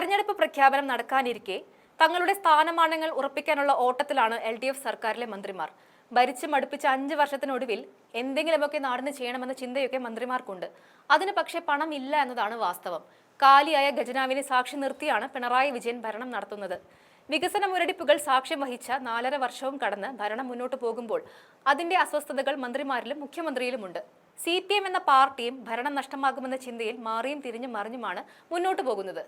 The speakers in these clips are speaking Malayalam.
തെരഞ്ഞെടുപ്പ് പ്രഖ്യാപനം നടക്കാനിരിക്കെ തങ്ങളുടെ സ്ഥാനമാനങ്ങൾ ഉറപ്പിക്കാനുള്ള ഓട്ടത്തിലാണ് എൽ ഡി എഫ് സർക്കാരിലെ മന്ത്രിമാർ. ഭരിച്ചു മടുപ്പിച്ച അഞ്ച് വർഷത്തിനൊടുവിൽ എന്തെങ്കിലുമൊക്കെ നാടിന് ചെയ്യണമെന്ന ചിന്തയൊക്കെ മന്ത്രിമാർക്കുണ്ട്. അതിന് പക്ഷേ പണം ഇല്ല എന്നതാണ് വാസ്തവം. കാലിയായ ഖജനാവിനെ സാക്ഷി നിർത്തിയാണ് പിണറായി വിജയൻ ഭരണം നടത്തുന്നത്. വികസന മുരടിപ്പുകൾ സാക്ഷ്യം വഹിച്ച നാലര വർഷവും കടന്ന് ഭരണം മുന്നോട്ട് പോകുമ്പോൾ അതിന്റെ അസ്വസ്ഥതകൾ മന്ത്രിമാരിലും മുഖ്യമന്ത്രിയിലുമുണ്ട്. സി പി എം എന്ന പാർട്ടിയും ഭരണം നഷ്ടമാകുമെന്ന ചിന്തയിൽ മാറിയും തിരിഞ്ഞും മറിഞ്ഞുമാണ് മുന്നോട്ട് പോകുന്നത്.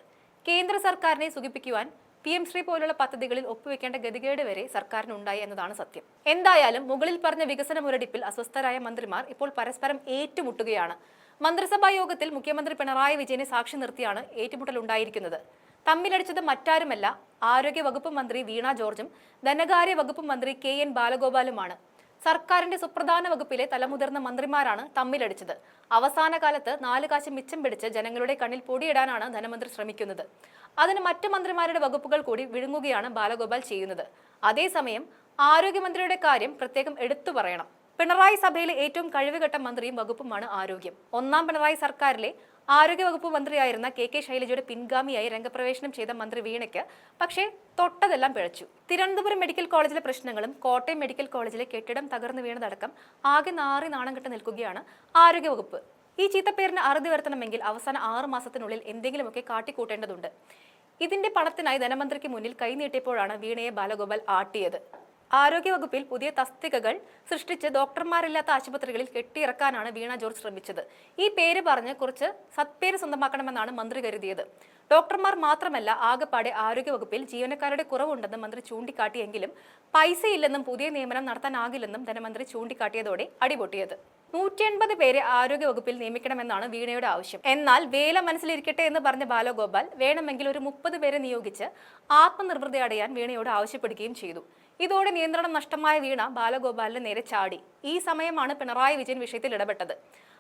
കേന്ദ്ര സർക്കാരിനെ സുഖിപ്പിക്കുവാൻ പി എം ശ്രീ പോലുള്ള പദ്ധതികളിൽ ഒപ്പുവെക്കേണ്ട ഗതികേട് വരെ സർക്കാരിനുണ്ടായി എന്നതാണ് സത്യം. എന്തായാലും മുകളിൽ പറഞ്ഞ വികസന മുരടിപ്പിൽ അസ്വസ്ഥരായ മന്ത്രിമാർ ഇപ്പോൾ പരസ്പരം ഏറ്റുമുട്ടുകയാണ്. മന്ത്രിസഭാ യോഗത്തിൽ മുഖ്യമന്ത്രി പിണറായി വിജയനെ സാക്ഷി നിർത്തിയാണ് ഏറ്റുമുട്ടൽ ഉണ്ടായിരിക്കുന്നത് തമ്മിലടിച്ചത് മറ്റാരുമല്ല ആരോഗ്യ വകുപ്പ് മന്ത്രി വീണ ജോർജും ധനകാര്യ വകുപ്പ് മന്ത്രി കെ എൻ ബാലഗോപാലുമാണ്. സർക്കാരിന്റെ സുപ്രധാന വകുപ്പിലെ തലമുതിർന്ന മന്ത്രിമാരാണ് തമ്മിലടിച്ചത്. അവസാന കാലത്ത് നാല് കാശ് മിച്ചം പിടിച്ച് ജനങ്ങളുടെ കണ്ണിൽ പൊടിയിടാനാണ് ധനമന്ത്രി ശ്രമിക്കുന്നത്. അതിന് മറ്റു മന്ത്രിമാരുടെ വകുപ്പുകൾ കൂടി വിഴുങ്ങുകയാണ് ബാലഗോപാൽ ചെയ്യുന്നത്. അതേസമയം ആരോഗ്യമന്ത്രിയുടെ കാര്യം പ്രത്യേകം എടുത്തു പറയണം. പിണറായി സഭയിലെ ഏറ്റവും കഴിവുകെട്ട മന്ത്രിയും വകുപ്പുമാണ് ആരോഗ്യം. ഒന്നാം പിണറായി സർക്കാരിലെ ആരോഗ്യവകുപ്പ് മന്ത്രിയായിരുന്ന കെ കെ ശൈലജയുടെ പിൻഗാമിയായി രംഗപ്രവേശനം ചെയ്ത മന്ത്രി വീണയ്ക്ക് പക്ഷേ തൊട്ടതെല്ലാം പിഴച്ചു. തിരുവനന്തപുരം മെഡിക്കൽ കോളേജിലെ പ്രശ്നങ്ങളും കോട്ടയം മെഡിക്കൽ കോളേജിലെ കെട്ടിടം തകർന്നു വീണതടക്കം ആകെ നാറി നാണം കെട്ട് നിൽക്കുകയാണ് ആരോഗ്യവകുപ്പ്. ഈ ചീത്തപ്പേരിന് അറുതി വരുത്തണമെങ്കിൽ അവസാന ആറ് മാസത്തിനുള്ളിൽ എന്തെങ്കിലുമൊക്കെ കാട്ടിക്കൂട്ടേണ്ടതുണ്ട്. ഇതിന്റെ പണത്തിനായി ധനമന്ത്രിക്ക് മുന്നിൽ കൈനീട്ടിയപ്പോഴാണ് വീണയെ ബാലഗോപാൽ ആട്ടിയത്. ആരോഗ്യവകുപ്പിൽ പുതിയ തസ്തികകൾ സൃഷ്ടിച്ച് ഡോക്ടർമാരില്ലാത്ത ആശുപത്രികളിൽ കെട്ടിയിറക്കാനാണ് വീണ ജോർജ് ശ്രമിച്ചത്. ഈ പേര് പറഞ്ഞ് കുറച്ച് സത്പേര് സ്വന്തമാക്കണമെന്നാണ് മന്ത്രി കരുതിയത്. ഡോക്ടർമാർ മാത്രമല്ല ആകെപ്പാടെ ആരോഗ്യവകുപ്പിൽ ജീവനക്കാരുടെ കുറവുണ്ടെന്ന് മന്ത്രി ചൂണ്ടിക്കാട്ടിയെങ്കിലും പൈസയില്ലെന്നും പുതിയ നിയമനം നടത്താനാകില്ലെന്നും ധനമന്ത്രി ചൂണ്ടിക്കാട്ടിയതോടെ അടിപൊട്ടിയത്. നൂറ്റി എൺപത് പേരെ ആരോഗ്യവകുപ്പിൽ നിയമിക്കണമെന്നാണ് വീണയുടെ ആവശ്യം. എന്നാൽ വേല മനസ്സിലിരിക്കട്ടെ എന്ന് പറഞ്ഞ ബാലഗോപാൽ വേണമെങ്കിൽ ഒരു മുപ്പത് പേരെ നിയോഗിച്ച് ആത്മനിർവൃതി അടയാൻ വീണയോട് ആവശ്യപ്പെടുകയും ചെയ്തു. ഇതോടെ നിയന്ത്രണം നഷ്ടമായ വീണ ബാലഗോപാലിന് നേരെ ചാടി. ഈ സമയമാണ് പിണറായി വിജയൻ വിഷയത്തിൽ ഇടപെട്ടത്.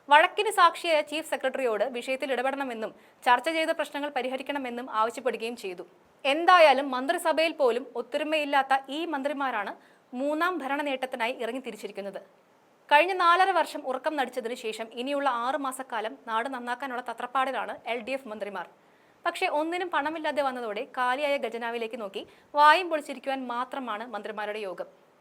വഴക്കിന് സാക്ഷിയായ ചീഫ് സെക്രട്ടറിയോട് വിഷയത്തിൽ ഇടപെടണമെന്നും ചർച്ച ചെയ്ത പ്രശ്നങ്ങൾ പരിഹരിക്കണമെന്നും ആവശ്യപ്പെടുകയും ചെയ്തു. എന്തായാലും മന്ത്രിസഭയിൽ പോലും ഒത്തൊരുമയില്ലാത്ത ഈ മന്ത്രിമാരാണ് മൂന്നാം ഭരണ നേട്ടത്തിനായി ഇറങ്ങി തിരിച്ചിരിക്കുന്നത് കഴിഞ്ഞ നാലര വർഷം ഉറക്കം നടിച്ചതിനു ശേഷം ഇനിയുള്ള ആറു മാസക്കാലം നാട് നന്നാക്കാനുള്ള തത്രപ്പാടിലാണ് എൽ മന്ത്രിമാർ. പക്ഷേ ഒന്നിനും പണമില്ലാതെ വന്നതോടെ കാലിയായ ഖജനാവിലേക്ക് നോക്കി വായും പൊളിച്ചിരിക്കുവാൻ മാത്രമാണ് മന്ത്രിമാരുടെ യോഗം